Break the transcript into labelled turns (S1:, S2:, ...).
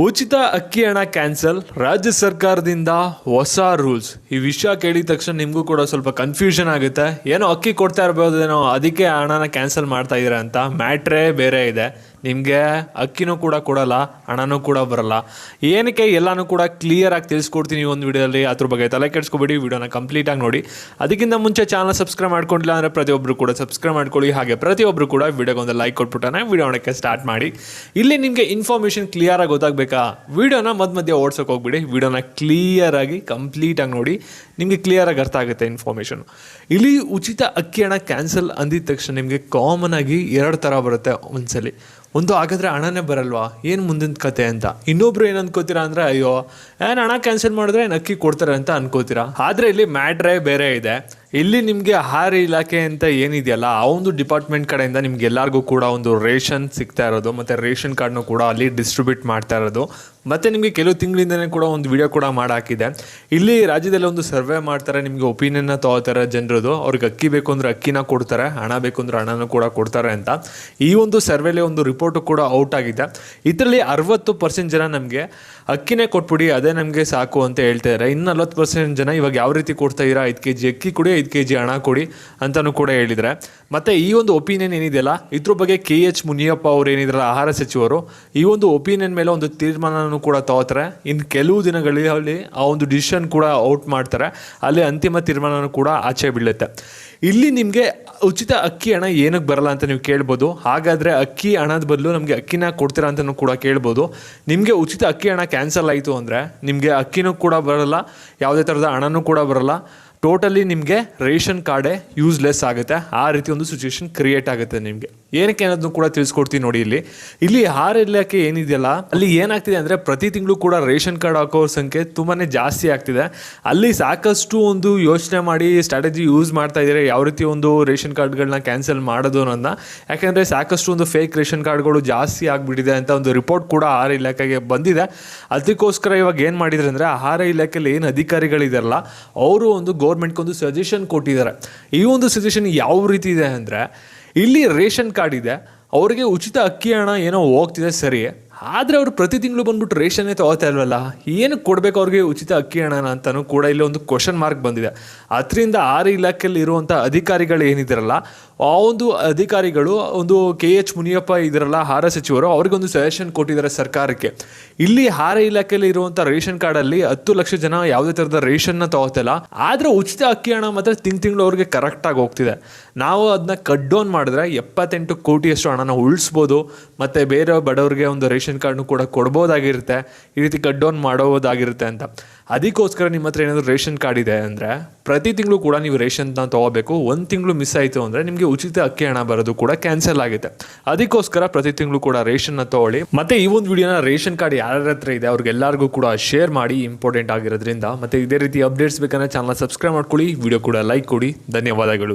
S1: ಉಚಿತ ಅಕ್ಕಿ ಹಣ ಕ್ಯಾನ್ಸಲ್. ರಾಜ್ಯ ಸರ್ಕಾರದಿಂದ ಹೊಸ ರೂಲ್ಸ್. ಈ ವಿಷಯ ಕೇಳಿದ ತಕ್ಷಣ ನಿಮಗೂ ಕೂಡ ಸ್ವಲ್ಪ ಕನ್ಫ್ಯೂಷನ್ ಆಗುತ್ತೆ. ಏನೋ ಅಕ್ಕಿ ಕೊಡ್ತಾ ಇರ್ಬೋದೇನೋ, ಅದಕ್ಕೆ ಹಣನ ಕ್ಯಾನ್ಸಲ್ ಮಾಡ್ತಾ ಇದ್ದೀರಾ ಅಂತ. ಮ್ಯಾಟ್ರೇ ಬೇರೆ ಇದೆ. ನಿಮಗೆ ಅಕ್ಕಿನೂ ಕೂಡ ಕೊಡಲ್ಲ, ಹಣನೂ ಕೂಡ ಬರಲ್ಲ. ಏನಕ್ಕೆ ಎಲ್ಲನೂ ಕೂಡ ಕ್ಲಿಯರ್ ಆಗಿ ತಿಳಿಸ್ಕೊಡ್ತೀನಿ ಈ ಒಂದು ವಿಡಿಯೋದಲ್ಲಿ? ಅದ್ರ ಬಗ್ಗೆ ತಲೆ ಕೆಡಿಸ್ಕೊಬೇಡಿ, ವಿಡಿಯೋನ ಕಂಪ್ಲೀಟಾಗಿ ನೋಡಿ. ಅದಕ್ಕಿಂತ ಮುಂಚೆ ಚಾನಲ್ ಸಬ್ಸ್ಕ್ರೈಬ್ ಮಾಡ್ಕೊಂಡಿಲ್ಲ ಅಂದರೆ ಪ್ರತಿಯೊಬ್ಬರು ಕೂಡ ಸಬ್ಸ್ಕ್ರೈಬ್ ಮಾಡ್ಕೊಳ್ಳಿ. ಹಾಗೆ ಪ್ರತಿಯೊಬ್ಬರು ಕೂಡ ವಿಡಿಯೋಗೊಂದು ಲೈಕ್ ಕೊಟ್ಬಿಟ್ಟಾನೆ ವಿಡಿಯೋ ನೋಡೋಕ್ಕೆ ಸ್ಟಾರ್ಟ್ ಮಾಡಿ. ಇಲ್ಲಿ ನಿಮಗೆ ಇನ್ಫಾರ್ಮೇಷನ್ ಕ್ಲಿಯರ್ ಆಗಿ ಗೊತ್ತಾಗಬೇಕಾ? ವಿಡಿಯೋನ ಮಧ್ಯ ಮಧ್ಯೆ ಓಡ್ಸೋಕೆ ಹೋಗ್ಬಿಡಿ. ವಿಡಿಯೋನ ಕ್ಲಿಯರ್ ಆಗಿ ಕಂಪ್ಲೀಟ್ ಆಗಿ ನೋಡಿ. ನಿಮಗೆ ಕ್ಲಿಯರ್ ಆಗಿ ಅರ್ಥ ಆಗುತ್ತೆ ಇನ್ಫಾರ್ಮೇಷನ್ ಇಲ್ಲಿ ಉಚಿತ ಅಕ್ಕಿ ಹಣ ಕ್ಯಾನ್ಸಲ್ ಅಂದಿದ ತಕ್ಷಣ ನಿಮಗೆ ಕಾಮನ್ ಆಗಿ ಎರಡು ಥರ ಬರುತ್ತೆ ಒಂದ್ಸಲಿ. ಒಂದು ಹಾಗಾದರೆ ಹಣನೇ ಬರಲ್ವಾ? ಏನು ಮುಂದಿನ ಕತೆ ಅಂತ? ಇನ್ನೊಬ್ರು ಏನು ಅನ್ಕೋತೀರಾ ಅಂದರೆ, ಅಯ್ಯೋ, ಏನು ಹಣ ಕ್ಯಾನ್ಸಲ್ ಮಾಡಿದ್ರೆ ಏನು ಅಕ್ಕಿ ಕೊಡ್ತಾರೆ ಅಂತ ಅನ್ಕೋತೀರಾ? ಆದರೆ ಇಲ್ಲಿ ಮ್ಯಾಟ್ರೇ ಬೇರೆ ಇದೆ. ಇಲ್ಲಿ ನಿಮಗೆ ಆಹಾರ ಇಲಾಖೆ ಅಂತ ಏನಿದೆಯಲ್ಲ, ಆ ಒಂದು ಡಿಪಾರ್ಟ್ಮೆಂಟ್ ಕಡೆಯಿಂದ ನಿಮ್ಗೆ ಎಲ್ಲರಿಗೂ ಕೂಡ ಒಂದು ರೇಷನ್ ಸಿಗ್ತಾ ಇರೋದು, ಮತ್ತು ರೇಷನ್ ಕಾರ್ಡ್ನು ಕೂಡ ಅಲ್ಲಿ ಡಿಸ್ಟ್ರಿಬ್ಯೂಟ್ ಮಾಡ್ತಾ ಇರೋದು. ಮತ್ತು ನಿಮಗೆ ಕೆಲವು ತಿಂಗಳಿಂದನೇ ಕೂಡ ಒಂದು ವಿಡಿಯೋ ಕೂಡ ಮಾಡಾಕಿದೆ. ಇಲ್ಲಿ ರಾಜ್ಯದಲ್ಲಿ ಒಂದು ಸರ್ವೆ ಮಾಡ್ತಾರೆ, ನಿಮಗೆ ಒಪಿನಿಯನ್ನ ತಗೋತಾರೆ ಜನರದು. ಅವ್ರಿಗೆ ಅಕ್ಕಿ ಬೇಕು ಅಂದರೆ ಅಕ್ಕಿನ ಕೊಡ್ತಾರೆ, ಹಣ ಬೇಕು ಅಂದರೆ ಹಣನೂ ಕೂಡ ಕೊಡ್ತಾರೆ ಅಂತ. ಈ ಒಂದು ಸರ್ವೆಲಿ ಒಂದು ರಿಪೋರ್ಟು ಕೂಡ ಔಟ್ ಆಗಿದೆ. ಇದರಲ್ಲಿ ಅರವತ್ತು ಪರ್ಸೆಂಟ್ ಜನ ನಮಗೆ ಅಕ್ಕಿನೇ ಕೊಟ್ಬಿಡಿ, ಅದೇ ನಮಗೆ ಸಾಕು ಅಂತ ಹೇಳ್ತಾ ಇದ್ದಾರೆ ಇನ್ನು ನಲ್ವತ್ತು ಪರ್ಸೆಂಟ್ ಜನ ಇವಾಗ ಯಾವ ರೀತಿ ಕೊಡ್ತಾ ಇರೋ ಐದು ಕೆ ಜಿ ಅಕ್ಕಿ ಕೊಡಿ ಐದು ಕೆ ಜಿ ಹಣ ಕೊಡಿ ಅಂತಲೂ ಕೂಡ ಹೇಳಿದರೆ. ಮತ್ತು ಈ ಒಂದು ಒಪಿನಿಯನ್ ಏನಿದೆಯಲ್ಲ, ಇದ್ರ ಬಗ್ಗೆ ಕೆ ಎಚ್ ಮುನಿಯಪ್ಪ ಅವರು ಏನಿದ್ರಲ್ಲ, ಆಹಾರ ಸಚಿವರು, ಈ ಒಂದು ಒಪಿನಿಯನ್ ಮೇಲೆ ಒಂದು ತೀರ್ಮಾನನೂ ಕೂಡ ತಗೋತಾರೆ. ಇನ್ನು ಕೆಲವು ದಿನಗಳಲ್ಲಿ ಆ ಒಂದು ಡಿಸಿಷನ್ ಕೂಡ ಔಟ್ ಮಾಡ್ತಾರೆ. ಅಲ್ಲಿ ಅಂತಿಮ ತೀರ್ಮಾನನೂ ಕೂಡ ಆಚೆ ಬೀಳುತ್ತೆ. ಇಲ್ಲಿ ನಿಮಗೆ ಉಚಿತ ಅಕ್ಕಿ ಹಣ ಏನಕ್ಕೆ ಬರಲ್ಲ ಅಂತ ನೀವು ಕೇಳ್ಬೋದು. ಹಾಗಾದರೆ ಅಕ್ಕಿ ಹಣದ ಬದಲು ನಮಗೆ ಅಕ್ಕಿನ ಕೊಡ್ತೀರಾ ಅಂತಲೂ ಕೂಡ ಕೇಳ್ಬೋದು. ನಿಮಗೆ ಉಚಿತ ಅಕ್ಕಿ ಹಣ ಕ್ಯಾನ್ಸಲ್ ಆಯಿತು ಅಂದರೆ ನಿಮಗೆ ಅಕ್ಕಿನೂ ಕೂಡ ಬರಲ್ಲ, ಯಾವುದೇ ಥರದ ಹಣನೂ ಕೂಡ ಬರಲ್ಲ. ಟೋಟಲಿ ನಿಮಗೆ ರೇಷನ್ ಕಾರ್ಡೇ ಯೂಸ್ಲೆಸ್ ಆಗುತ್ತೆ. ಆ ರೀತಿ ಒಂದು ಸಿಚುವೇಶನ್ ಕ್ರಿಯೇಟ್ ಆಗುತ್ತೆ ನಿಮಗೆ. ಏನಕ್ಕೆ ಅನ್ನೋದನ್ನು ಕೂಡ ತಿಳಿಸ್ಕೊಡ್ತೀನಿ ನೋಡಿ ಇಲ್ಲಿ. ಇಲ್ಲಿ ಆಹಾರ ಇಲಾಖೆ ಏನಿದೆಯಲ್ಲ, ಅಲ್ಲಿ ಏನಾಗ್ತಿದೆ ಅಂದರೆ ಪ್ರತಿ ತಿಂಗಳು ಕೂಡ ರೇಷನ್ ಕಾರ್ಡ್ ಹಾಕೋರ ಸಂಖ್ಯೆ ತುಂಬಾ ಜಾಸ್ತಿ ಆಗ್ತಿದೆ. ಅಲ್ಲಿ ಸಾಕಷ್ಟು ಒಂದು ಯೋಚನೆ ಮಾಡಿ ಸ್ಟ್ರಾಟಜಿ ಯೂಸ್ ಮಾಡ್ತಾ ಇದ್ದಾರೆ, ಯಾವ ರೀತಿ ಒಂದು ರೇಷನ್ ಕಾರ್ಡ್ಗಳನ್ನ ಕ್ಯಾನ್ಸಲ್ ಮಾಡೋದು ಅನ್ನೋದನ್ನ. ಯಾಕೆಂದರೆ ಸಾಕಷ್ಟು ಒಂದು ಫೇಕ್ ರೇಷನ್ ಕಾರ್ಡ್ಗಳು ಜಾಸ್ತಿ ಆಗಿಬಿಟ್ಟಿದೆ ಅಂತ ಒಂದು ರಿಪೋರ್ಟ್ ಕೂಡ ಆಹಾರ ಇಲಾಖೆಗೆ ಬಂದಿದೆ. ಅದಕ್ಕೋಸ್ಕರ ಇವಾಗ ಏನು ಮಾಡಿದ್ರೆ ಅಂದರೆ ಆಹಾರ ಇಲಾಖೆಯಲ್ಲಿ ಏನು ಅಧಿಕಾರಿಗಳಿದಾರಲ್ಲ, ಅವರು ಒಂದು ಗೌರ್ಮೆಂಟ್ಗೆ ಒಂದು ಸಜೆಷನ್ ಕೊಟ್ಟಿದ್ದಾರೆ. ಈ ಒಂದು ಸಜೆಷನ್ ಯಾವ ರೀತಿ ಇದೆ ಅಂದರೆ, ಇಲ್ಲಿ ರೇಷನ್ ಕಾರ್ಡ್ ಇದೆ, ಅವರಿಗೆ ಉಚಿತ ಅಕ್ಕಿ ಹಣ ಏನೋ ಹೋಗ್ತಿದೆ ಸರಿ ಆದರೆ ಅವರು ಪ್ರತಿ ತಿಂಗಳು ಬಂದ್ಬಿಟ್ಟು ರೇಷನ್ನೇ ತಗೋತಾ ಇಲ್ವಲ್ಲ? ಏನಕ್ಕೆ ಕೊಡಬೇಕು ಅವ್ರಿಗೆ ಉಚಿತ ಅಕ್ಕಿ ಹಣನ ಅಂತಲೂ ಕೂಡ ಇಲ್ಲಿ ಒಂದು ಕ್ವಶನ್ ಮಾರ್ಕ್ ಬಂದಿದೆ. ಅದರಿಂದ ಆರು ಇಲಾಖೆಯಲ್ಲಿ ಇರುವಂಥ ಅಧಿಕಾರಿಗಳು ಏನಿದ್ದಾರಲ್ಲ ಆ ಒಂದು ಅಧಿಕಾರಿಗಳು, ಒಂದು ಕೆ ಎಚ್ ಮುನಿಯಪ್ಪ ಇದ್ರಲ್ಲ, ಆಹಾರ ಸಚಿವರು ಅವ್ರಿಗೊಂದು ಸಜೆಷನ್ ಕೊಟ್ಟಿದ್ದಾರೆ ಸರ್ಕಾರಕ್ಕೆ. ಇಲ್ಲಿ ಆಹಾರ ಇಲಾಖೆಯಲ್ಲಿ ಇರುವಂಥ ರೇಷನ್ ಕಾರ್ಡಲ್ಲಿ ಹತ್ತು ಲಕ್ಷ ಜನ ಯಾವುದೇ ಥರದ ರೇಷನ್ನ ತಗೋತಿಲ್ಲ ಆದರೆ ಉಚಿತ ಅಕ್ಕಿ ಹಣ ಮಾತ್ರ ತಿಂಗ್ ತಿಂಗಳು ಅವ್ರಿಗೆ ಕರೆಕ್ಟಾಗಿ ಹೋಗ್ತಿದೆ. ನಾವು ಅದನ್ನ ಕಟ್ ಡೌನ್ ಮಾಡಿದ್ರೆ ಎಪ್ಪತ್ತೆಂಟು ಕೋಟಿಯಷ್ಟು ಹಣನ ಉಳಿಸ್ಬೋದು. ಮತ್ತು ಬೇರೆ ಬಡವರಿಗೆ ಒಂದು ರೇಷನ್ ಕಾರ್ಡ್ನು ಕೂಡ ಕೊಡ್ಬೋದಾಗಿರುತ್ತೆ. ಈ ರೀತಿ ಕಟ್ ಡೌನ್ ಮಾಡೋದಾಗಿರುತ್ತೆ ಅಂತ. ಅದಕ್ಕೋಸ್ಕರ ನಿಮ್ಮ ಹತ್ರ ಏನಾದರೂ ರೇಷನ್ ಕಾರ್ಡ್ ಇದೆ ಅಂದರೆ ಪ್ರತಿ ತಿಂಗಳು ಕೂಡ ನೀವು ರೇಷನ್ನ ತೊಗೋಬೇಕು. ಒಂದು ತಿಂಗಳು ಮಿಸ್ ಆಯಿತು ಅಂದರೆ ನಿಮಗೆ ಉಚಿತ ಅಕ್ಕಿ ಹಣ ಬರೋದು ಕೂಡ ಕ್ಯಾನ್ಸಲ್ ಆಗುತ್ತೆ. ಅದಕ್ಕೋಸ್ಕರ ಪ್ರತಿ ತಿಂಗಳು ಕೂಡ ರೇಷನ್ನ ತೊಗೊಳ್ಳಿ. ಮತ್ತು ಈ ಒಂದು ವಿಡಿಯೋನ ರೇಷನ್ ಕಾರ್ಡ್ ಯಾರ ಹತ್ರ ಇದೆ ಅವ್ರಿಗೆಲ್ಲರಿಗೂ ಕೂಡ ಶೇರ್ ಮಾಡಿ ಇಂಪಾರ್ಟೆಂಟ್ ಆಗಿರೋದ್ರಿಂದ. ಮತ್ತು ಇದೇ ರೀತಿ ಅಪ್ಡೇಟ್ಸ್ ಬೇಕಂದ್ರೆ ಚಾನಲ್ ಸಬ್ಸ್ಕ್ರೈಬ್ ಮಾಡ್ಕೊಳ್ಳಿ. ವಿಡಿಯೋ ಕೂಡ ಲೈಕ್ ಕೊಡಿ. ಧನ್ಯವಾದಗಳು.